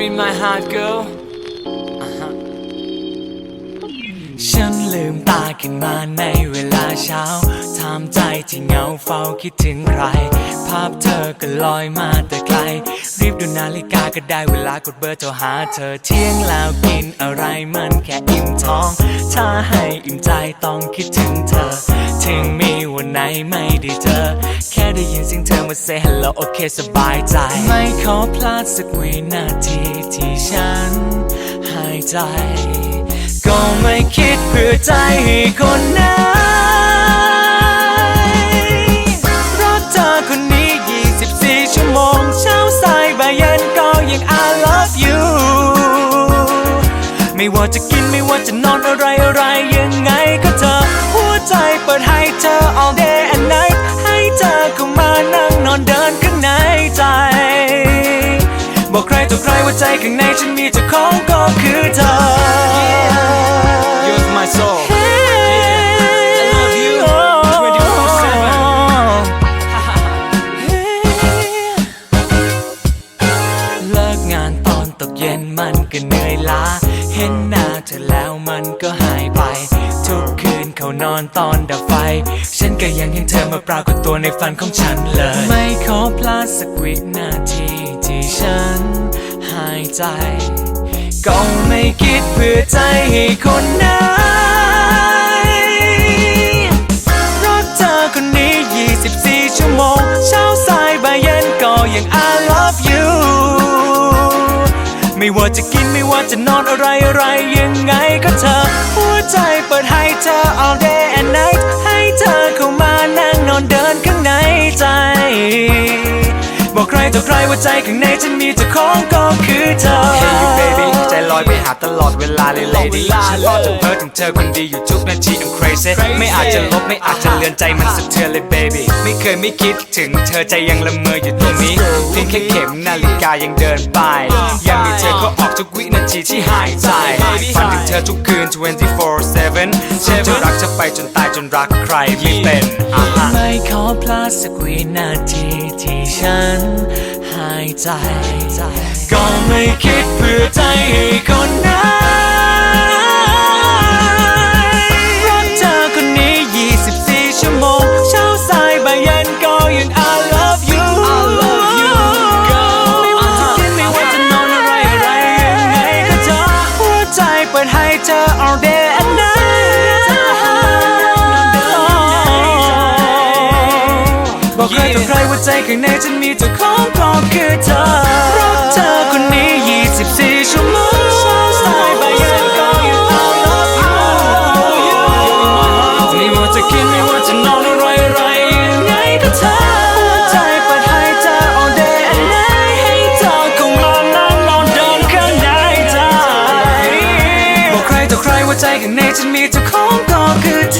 in my heart girl ฉันลืมตาขึ้นมาในเวลาเช้าถามใจที่เหงาเฝ้าคิดถึงใคร ภาพเธอก็ลอยมาแต่ไกล รีบดูนาฬิกาก็ได้เวลากดเบอร์โทรหาเธอเที่ยงแล้วกินอะไรมันแค่อิ่มท้อง ถ้าให้อิ่มใจต้องคิดถึงเธอ ถึงมีวันไหนไม่ได้เจอ แค่ได้ยินเสียงเธอมา say hello โอเคสบายใจ ไม่ขอพลาดสักวินาทีที่ฉันหายใจ ก็ไม่คิดเพื่อใจให้คนไหนรักเธอคนนี้ 24 ชั่วโมง เช้าสายบ่ายเย็นก็ยัง I love you ไม่ว่าจะกินไม่ว่าจะนอนอะไรอะไรยังไงก็เธอ หัวใจเปิดให้เธอ all บอกใครต่อใครว่าใจข้างในฉันมีเจ้าของก็คือเธอ You're my soul I love you เลิกงานตอนตกเย็นมันก็เหนื่อยล้า เห็นหน้าเธอแล้วมันก็หายไป ทุกคืนเขานอนตอนดับไฟ ฉันก็ยังเห็นเธอมาปรากฏตัวในฝันของฉันเลย ไม่ขอพลาดสักวินาทีที่ฉันหายใจ ก็ไม่คิดเพื่อใจให้คนไหนรักเธอคนนี้ 24 ชั่วโมง เช้าสายบ่ายเย็นก็ยัง I love you ไม่ว่าจะกินไม่ว่าจะนอนอะไรอะไรยังไงก็เธอ หัวใจเปิดให้เธอ all day and night ใครต่อใครว่าใจข้างในฉันมีเจ้าของก็คือเธอ ตลอดเวลาเลย lady ตลอดเวลาฉันรอจนเพ้อถึงเธอคนดีอยู่ทุกนาที I'm crazy ไม่อาจจะลบไม่อาจจะเลือนใจมันสะเทือนเลย baby ไม่เคยไม่คิดถึงเธอใจยังละเมออยู่ตรงนี้เพียงแค่เข็มนาฬิกายังเดินไปยังมีเธอก็ออกทุกวินาทีที่หายใจฝันถึงเธอทุกคืน 24/7ฉันจะรักเธอไปจนตายจนรักใครไม่เป็นอะฮะไม่ขอพลาดสักวินาทีที่ฉันหาย ใจ ก็ไม่คิดเพื่อใจให้คนไหนรักเธอคนนี้ 24 ชั่วโมง เช้าสายบ่ายเย็นก็ยัง I love you I love you girl ไม่ว่าจะกินไม่ว่าจะนอนอะไรอะไรยังไงก็เธอหัวใจเปิดให้เธอ all day ใครต่อใครว่าใจข้างในฉันมีเจ้าของก็คือเธอรักเธอคนนี้ 24 ชั่วโมงสายไปย็นก็ยัง I love you ไม่ว่าจะกินไม่ว่าจะนอนอะไรอะไรยังไงก็เธอใจเปิดให้เธอ all day and night ให้เธอเข้ามานั่งนอนเดินข้างในใจบอกใครต่อใครว่าใจข้างในฉันมีเจ้าของก็คือเธอ